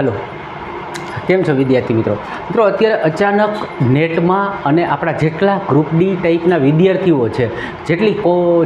Hello. કેમ છો વિદ્યાર્થી મિત્રો? મિત્રો, અત્યારે અચાનક નેટમાં અને આપણા જેટલા ગ્રુપ ડી ટાઈપના વિદ્યાર્થીઓ છે, જેટલી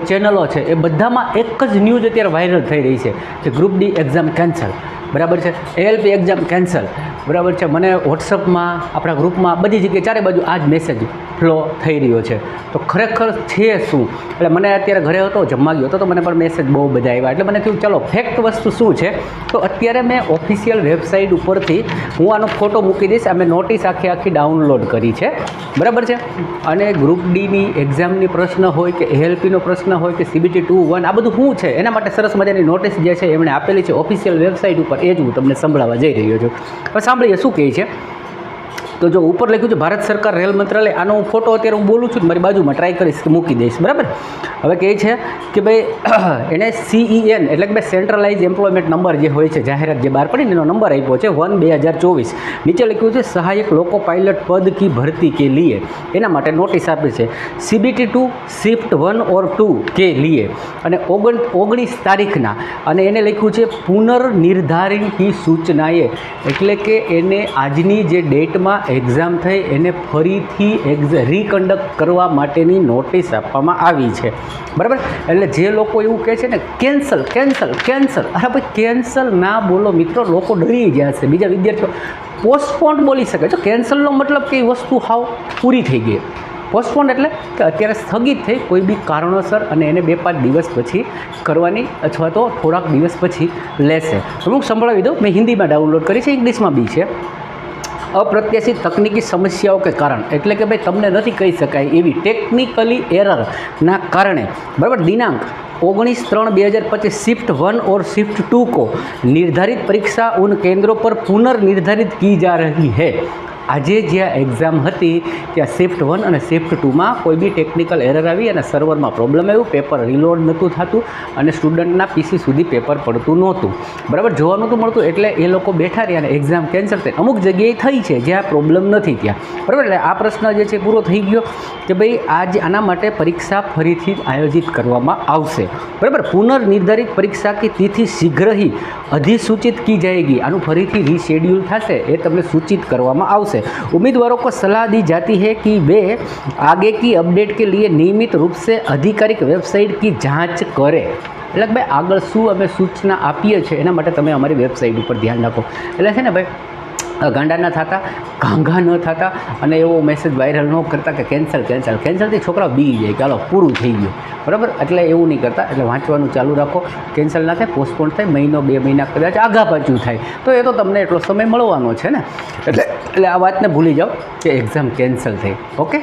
ચેનલો છે, એ બધામાં એક જ ન્યૂઝ અત્યારે વાયરલ થઈ રહી છે, કે ગ્રુપ ડી એક્ઝામ કેન્સલ બરાબર છે? એલપી એક્ઝામ કેન્સલ બરાબર છે? મને વોટ્સઅપમાં આપણા ગ્રુપમાં બધી જગ્યાએ ચારે બાજુ આ જ મેસેજ ફ્લો થઈ રહ્યો છે. તો ખરેખર છે શું? એટલે મને અત્યારે ઘરે હતો, જમવા ગયો હતો, તો મને પણ મેસેજ બહુ બધા આવ્યા. એટલે મને થયું, ચલો ફેક્ટ વસ્તુ શું છે? તો અત્યારે મેં ઓફિશિયલ વેબસાઇટ ઉપરથી હું આનો ફોટો મૂકી દઈશ. અમે નોટિસ આખી આખી ડાઉનલોડ કરી છે. બરાબર છે? અને ગ્રુપ ડીની એક્ઝામની પ્રશ્ન હોય કે એએલપીનો પ્રશ્ન હોય કે સીબીટી ટુ વન આ બધું શું છે? એના માટે સરસ મજાની નોટિસ જે છે, એમણે આપેલી છે ઓફિશિયલ વેબસાઇટ ઉપર. એ જ હું તમને સંભળાવવા જઈ રહ્યો છું. હવે સાંભળીએ શું કહે છે? તો જો ઉપર લખ્યું છે, ભારત સરકાર રેલ મંત્રાલય આનો હું ફોટો અત્યારે હું બોલું છું મારી બાજુમાં ટ્રાય કરીશ કે મૂકી દઈશ, બરાબર? હવે કહે છે કે ભાઈ, એને સીઈએન એટલે કે ભાઈ સેન્ટ્રલાઇઝ એમ્પ્લોયમેન્ટ નંબર જે હોય છે, જાહેરાત જે બહાર પડીને એનો નંબર આપ્યો છે વન બે હજાર ચોવીસ. નીચે લખ્યું છે, સહાયક લોકો પાયલટ પદ કી ભરતી કે લીએ એના માટે નોટિસ આપી છે CBT two shift one or two કે લીએ અને ઓગણ, ઓગણીસ તારીખના. અને એને લખ્યું છે પુનર્નિર્ધારિત સૂચનાએ એટલે કે એને આજની જે ડેટમાં એક્ઝામ થઈ એને ફરીથી એક્ઝ, રીકન્ડક્ટ કરવા માટેની નોટિસ આપવામાં આવી છે. બરાબર? એટલે જે લોકો એવું કહે છે ને, કેન્સલ કેન્સલ કેન્સલ. અરે ભાઈ, કેન્સલ ના બોલો મિત્રો, લોકો ડરી ગયા છે. બીજા વિદ્યાર્થીઓ પોસ્ટપોન બોલી શકે. છે કેન્સલનો મતલબ કે એ વસ્તુ હાવ પૂરી થઈ ગઈ. પોસ્ટપોન એટલે કે અત્યારે સ્થગિત થઈ કોઈ બી કારણોસર અને એને બે પાંચ દિવસ પછી કરવાની અથવા તો થોડાક દિવસ પછી લેશે. હું સંભળાવી દઉં, મેં હિન્દીમાં ડાઉનલોડ કરી છે, ઇંગ્લિશમાં બી છે. અપ્રત્યાશિત તકનિકી સમસ્યાઓ કે કારણ. એટલે કે ભાઈ તમને નથી કહી શકાય એવી ટેકનિકલી એરરના કારણે. બરાબર? દિનાંક ઓગણીસ ત્રણ બે હજાર પચીસ shift one or shift two કો નિર્ધારિત પરીક્ષા ઉન કેન્દ્રો પર પુનર્નિર્ધારિત કી જા રહી હૈ. આજે જ્યાં એક્ઝામ હતી, ત્યાં શિફ્ટ વન અને શિફ્ટ ટુમાં કોઈ બી ટેકનિકલ એરર આવી અને સર્વરમાં પ્રોબ્લેમ આવ્યું પેપર રિલોડ નહોતું થતું અને સ્ટુડન્ટના પીસી સુધી પેપર પડતું નહોતું. બરાબર? જોવા નહોતું મળતું, એટલે એ લોકો બેઠા રહ્યા અને એક્ઝામ કેન્સલ થઈ. અમુક જગ્યાએ થઈ છે, જ્યાં પ્રોબ્લેમ નથી ત્યાં. બરાબર? એટલે આ પ્રશ્ન જે છે પૂરો થઈ ગયો કે ભાઈ, આજ આના માટે પરીક્ષા ફરીથી આયોજિત કરવામાં આવશે. બરાબર? પુનર્નિર્ધારિત પરીક્ષા કે તિથિ શીઘ્રહી અધિસૂચિત કી જાયગી. આનું ફરીથી રીશેડ્યુલ થશે એ તમને સૂચિત કરવામાં આવશે. उम्मीदवारों को सलाह दी जाती है कि वे आगे की अपडेट के लिए नियमित रूप से आधिकारिक वेबसाइट की जांच करें એટલે કે ભાઈ આગળ શું અમે સૂચના આપીએ છીએ એના માટે તમે અમારી વેબસાઇટ ઉપર ધ્યાન રાખો એટલે છે ને ભાઈ ગાંડા ન થતા ઘાંઘા ન થતા અને એવો મેસેજ વાયરલ ન કરતા કે કેન્સલ કેન્સલ કેન્સલથી છોકરા બી જાય હાલો પૂરું થઈ ગયું. બરાબર? એટલે એવું નહીં કરતા, એટલે વાંચવાનું ચાલુ રાખો. કેન્સલ ના થાય પોસ્ટપોન થાય, મહિનો, બે મહિના કદાચ આઘા પાછું થાય. તો એ તો તમને એટલો સમય મળવાનો છે ને. એટલે એટલે આ વાતને ભૂલી જાઓ કે એક્ઝામ કેન્સલ થઈ. ઓકે